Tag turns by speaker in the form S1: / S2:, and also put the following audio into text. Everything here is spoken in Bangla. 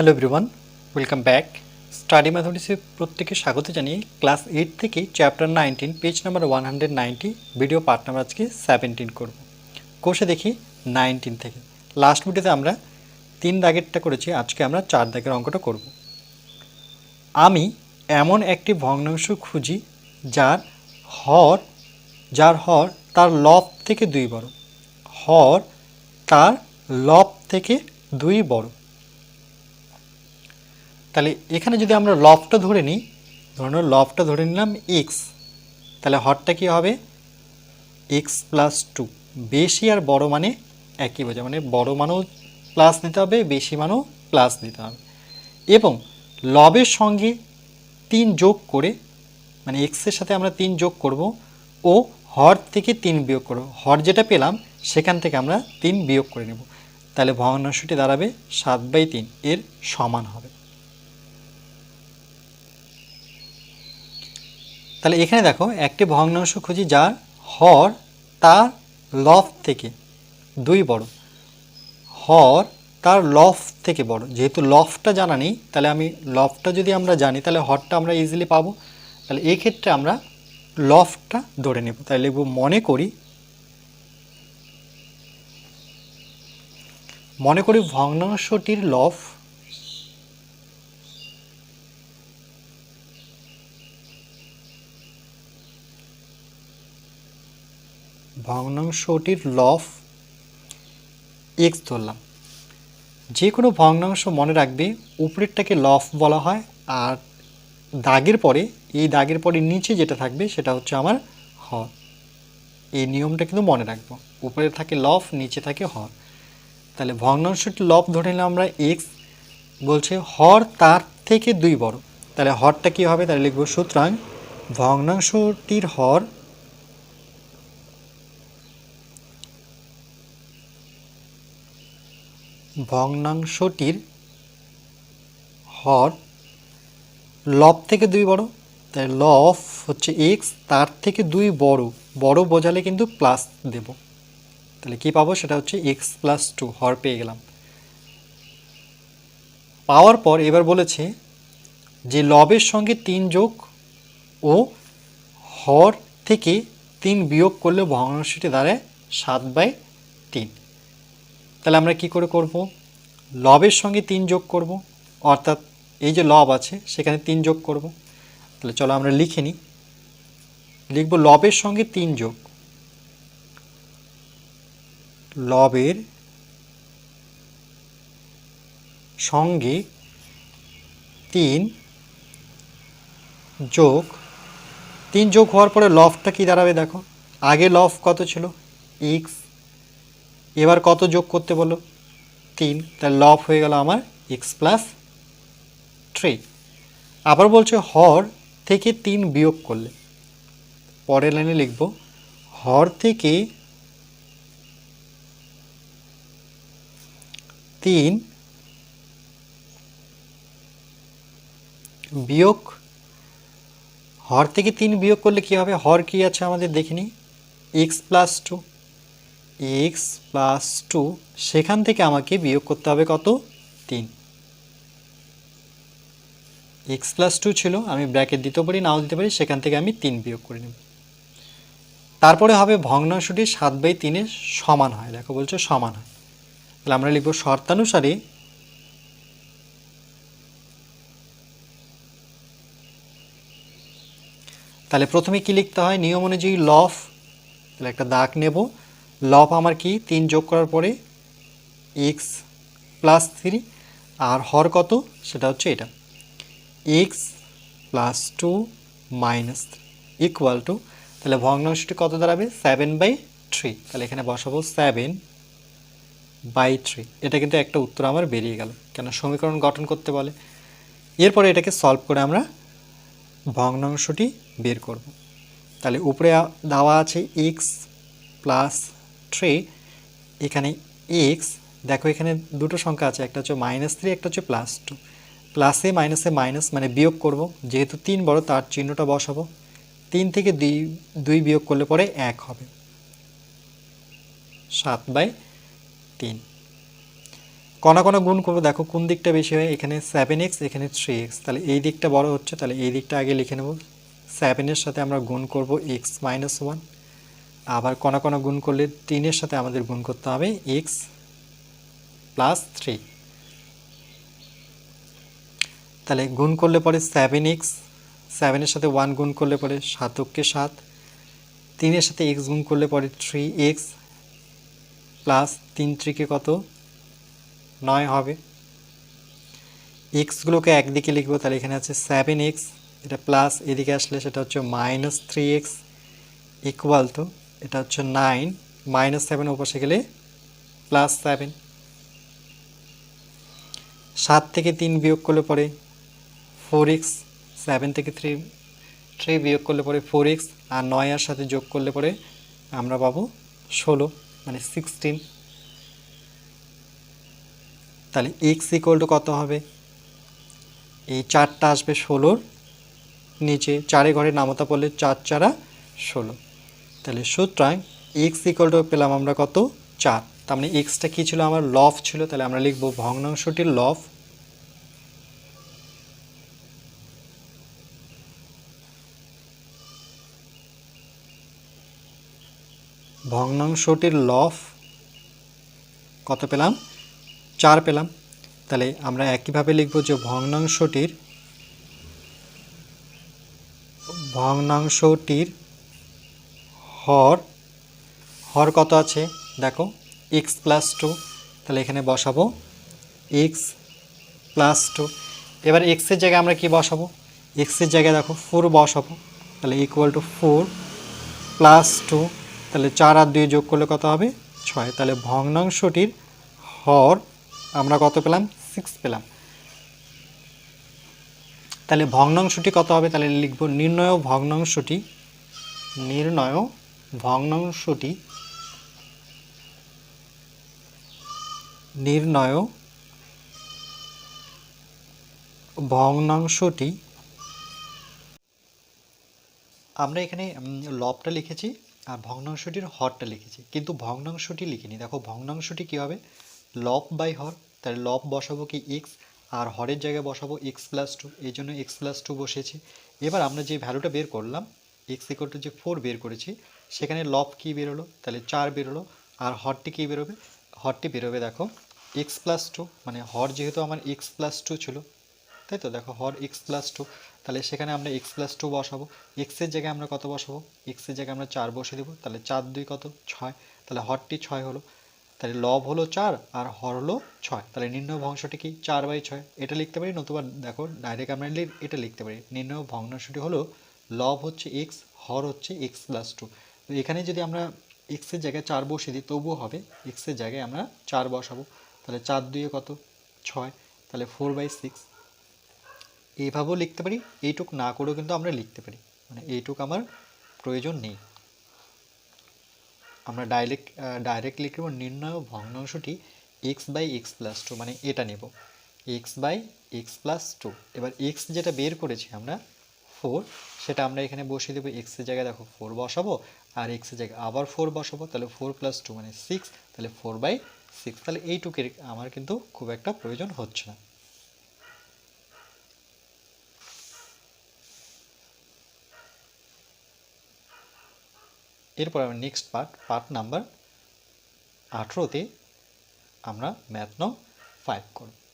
S1: Hello everyone welcome back study ম্যাথমেটিক্সে প্রত্যেকে স্বাগত জানিয়ে ক্লাস এইট থেকে chapter nineteen page number one hundred ninety video part number আজকে সেভেন্টিন করব। কোষে দেখি নাইনটিন থেকে। লাস্ট ভিডিওতে আমরা তিন দাগেরটা করেছি, আজকে আমরা চার দাগের অঙ্কটা করব। আমি এমন একটি ভগ্নাংশ খুঁজি যার হর যার হর তার লব থেকে দুই বড়। হর তার লব থেকে দুই বড়। তাহলে এখানে যদি আমরা লবটা ধরে নিই ধরুন লবটা ধরে নিলাম এক্স তাহলে হরটা কী হবে? এক্স প্লাস টু বেশি আর বড় মানে একই বোঝা মানে বড় মানও প্লাস দিতে হবে, বেশি মানও প্লাস দিতে হবে। এবং লবের সঙ্গে তিন যোগ করে মানে এক্সের সাথে আমরা তিন যোগ করব, ও হর থেকে তিন বিয়োগ করব। হর যেটা পেলাম, সেখান থেকে আমরা তিন বিয়োগ করে নেব। তাহলে ভগ্নাংশটি দাঁড়াবে সাত বাই তিন, এর সমান হবে। তাহলে এখানে দেখো, একটি ভগ্নাংশ খুঁজি যার হর তার লফ থেকে দুই বড়। হর তার লফ থেকে বড়। যেহেতু লফটা জানা নেই, তাহলে আমি লফটা যদি আমরা জানি, তাহলে হরটা আমরা ইজিলি পাবো। তাহলে এই ক্ষেত্রে আমরা লফটা ধরে নেব। তাহলে লিখব, মনে করি মনে করি ভগ্নাংশটির লফ ভগ্নাংশটির লফ এক্স ধরলাম। যে কোনো ভগ্নাংশ মনে রাখবে উপরেরটাকে লফ বলা হয় আর দাগের পরে, এই দাগের পরে নিচে যেটা থাকবে সেটা হচ্ছে আমার হর। এই নিয়মটা কিন্তু মনে রাখব। উপরে থাকে লফ নিচে থাকে হর। তাহলে ভগ্নাংশটির লফ ধরে নিলাম আমরা এক্স বলছে হর তার থেকে দুই বড়। তাহলে হরটা কী হবে? তাহলে লিখব সুতরাং ভগ্নাংশটির হর ভগ্নাংশটির হর লব থেকে দুই বড়। তাই লফ হচ্ছে এক্স তার থেকে দুই বড়। বড় বোঝালে কিন্তু প্লাস দেব। তাহলে কি পাবো? সেটা হচ্ছে এক্স প্লাস টু হর পেয়ে গেলাম। পাওয়ার পর এবার বলেছে যে লবের সঙ্গে তিন যোগ ও হর থেকে তিন বিয়োগ করলে ভগ্নাংশটি দাঁড়ায় সাত বাই তিন। তাহলে আমরা কি করে করব? লবের সঙ্গে তিন যোগ করব, অর্থাৎ এই যে লব আছে, সেখানে তিন যোগ করব। তাহলে চলো আমরা লিখে নিই। লিখব লবের সঙ্গে তিন যোগ। লবের সঙ্গে তিন যোগ তিন যোগ হওয়ার পরে লফটা কি দাঁড়াবে দেখো? আগে লফ কত ছিল? এক্স এবার কত যোগ করতে বলো? তিন। তাহলে লফ হয়ে গেল আমার এক্স প্লাস থ্রি আবার বলছে হর থেকে তিন বিয়োগ করলে। পরের লাইনে লিখব, হর থেকে তিন বিয়োগ, হর থেকে তিন বিয়োগ করলে কি হবে? হর কি আছে আমাদের দেখিনি x plus two x plus two সেখান থেকে আমাকে বিয়োগ করতে হবে কত? তিন। এক্স প্লাস টু ছিল, আমি ব্র্যাকেট দিতে পারি, নাও দিতে পারি, সেখান থেকে আমি তিন বিয়োগ করে নেব। তারপরে হবে ভগ্নাংশটি সাত বাই তিনের সমান হয়, দেখো বলছো সমান হয়। তাহলে আমরা লিখব শর্তানুসারে তাহলে প্রথমে কি লিখতে হয়? নিয়ম অনুযায়ী লফ তাহলে একটা দাগ নেব। লব আমার কি? তিন যোগ করার পরে এক্স প্লাস থ্রি আর হর কত? সেটা হচ্ছে এটা। X plus two minus equal to তাহলে ভগ্নাংশটি কত দাঁড়াবে? সেভেন বাই থ্রি তাহলে এখানে বসাবো সেভেন বাই থ্রি এটা কিন্তু একটা উত্তর আমার বেরিয়ে গেল, কেন সমীকরণ গঠন করতে বলে। এরপরে এটাকে সলভ করে আমরা ভগ্নাংশটি বের করব। তাহলে উপরে দেওয়া আছে এক্স প্লাস থ্রি এখানে এক্স দেখো এখানে দুটো সংখ্যা আছে, একটা হচ্ছে মাইনাস থ্রি একটা হচ্ছে প্লাস টু প্লাসে মাইনাসে মাইনাস মানে বিয়োগ করব, যেহেতু তিন বড় তার চিহ্নটা বসাবো, তিন থেকে দুই দুই বিয়োগ করলে পরে এক হবে। সাত বাই তিন। কণা কণা গুণ করব, দেখো কোন দিকটা বেশি হয়, এখানে সেভেন এক্স এখানে থ্রি এক্স তাহলে এই দিকটা বড় হচ্ছে, তাহলে এই দিকটা আগে লিখে নেব। সেভেনের সাথে আমরা গুণ করব এক্স মাইনাস ওয়ান আবার কণা কণা গুণ করলে তিনের সাথে আমাদের গুণ করতে হবে এক্স প্লাস থ্রি তাহলে গুণ করলে পরে সেভেন এক্স সেভেনের সাথে ওয়ান গুণ করলে পরে সাতককে সাত, তিনের সাথে এক্স গুণ করলে পরে থ্রি এক্স প্লাস তিন থ্রিকে কত? নয় হবে। এক্সগুলোকে একদিকে লিখব, তাহলে এখানে আছে সেভেন এক্স এটা প্লাস এদিকে আসলে সেটা হচ্ছে minus three x equal to এটা হচ্ছে নাইন মাইনাস সেভেন ওপাশে গেলে প্লাস সেভেন সাত থেকে তিন বিয়োগ করলে পরে ফোর এক্স সেভেন থেকে থ্রি থ্রি বিয়োগ করলে পরে ফোর এক্স আর নয় আর সাথে যোগ করলে পরে আমরা পাবো ষোলো মানে সিক্সটিন তাহলে এক্স ইকুয়াল টু কত হবে? এই চারটা আসবে ষোলোর নিচে, চারে ঘরে নামতা পড়লে চার চারা ষোলো। তাহলে সুতরাং এক্স ইকুয়াল টু পেলাম আমরা কত? চার। তার মানে এক্সটা কী ছিল? আমার লফ ছিল। তাহলে আমরা লিখব ভগ্নাংশটির লফ ভগ্নাংশটির লফ কত পেলাম? চার পেলাম। তাহলে আমরা একইভাবে লিখব যে ভগ্নাংশটির ভগ্নাংশটির হর হর কত আছে? দেখো এক্স প্লাস টু তাহলে এখানে বসাবো। এক্স প্লাস টু এবার এক্সের জায়গায় আমরা কি বসাবো? এক্সের জায়গায় দেখো ফোর বসাবো। তাহলে equal to four plus two তাহলে চার আর দুই যোগ করলে কত হবে? ছয়। তাহলে ভগ্নাংশটির হর আমরা কত পেলাম? সিক্স পেলাম। তাহলে ভগ্নাংশটি কত হবে? তাহলে লিখব, নির্ণয় ভগ্নাংশটি, নির্ণয় ভগ্নাংশটি নির্ণয় ভগ্নাংশটি আমরা এখানে লবটা লিখেছি আর ভগ্নাংশটির হরটা লিখেছি। কিন্তু ভগ্নাংশটি লিখিনি। দেখো, ভগ্নাংশটি কী হবে? লব বাই হর। তাহলে লব বসাবো কি? এক্স আর হরের জায়গায় বসাবো এক্স প্লাস টু এই জন্য এক্স প্লাস টু বসেছি। এবার আমরা যে ভ্যালুটা বের করলাম এক্স ইকোয়াল টু যে ফোর বের করেছি সেখানে লব কী বেরোলো? তাহলে চার বেরোলো। আর হরটি কী বেরোবে? হরটি বেরোবে, দেখো এক্স প্লাস টু মানে হর যেহেতু আমার এক্স প্লাস টু ছিল, তাই তো? দেখো, হর এক্স প্লাস টু তাহলে সেখানে আমরা এক্স প্লাস টু বসাবো। এক্সের জায়গায় আমরা কত বসাবো? এক্সের জায়গায় আমরা চার বসে দেবো। তাহলে চার দুই কত? ছয়। তাহলে হরটি ছয় হলো। তাহলে লব হলো চার, আর হর হলো ছয়। তাহলে নির্ণয় ভগ্নাংশটি কি? চার বাই ছয়। এটা লিখতে পারি, নতুবা দেখো ডাইরেক্ট আমরা এটা লিখতে পারি। নির্ণয় ভগ্নাংশটি হলো, লব হচ্ছে এক্স হর হচ্ছে এক্স প্লাস টু তো এখানে যদি আমরা এক্সের জায়গায় চার বসে দিই, তবুও হবে এক্সের জায়গায় আমরা চার বসাবো। তাহলে চার দুইয়ে কত? ছয়। তাহলে ফোর বাই সিক্স এইভাবেও লিখতে পারি, এইটুক না করেও কিন্তু আমরা লিখতে পারি। মানে এইটুক আমার প্রয়োজন নেই। আমরা ডাইরেক্ট ডাইরেক্ট লিখব নির্ণয় ভগ্নাংশটি x by x plus two মানে এটা নেব। X by x plus two এবার এক্স যেটা বের করেছি আমরা ফোর সেটা আমরা এখানে বসিয়ে দেবো। এক্সের জায়গায় দেখো ফোর বসাবো আর এক্সের জায়গায় আবার ফোর বসাবো, তাহলে ফোর প্লাস টু মানে সিক্স তাহলে ফোর বাই সিক্স তাহলে এইটুকের আমার কিন্তু খুব একটা প্রয়োজন হচ্ছে না। এরপর আমরা নেক্সট পার্ট পার্ট নাম্বার আঠেরোতে আমরা ম্যাথ নং ফাইভ করব।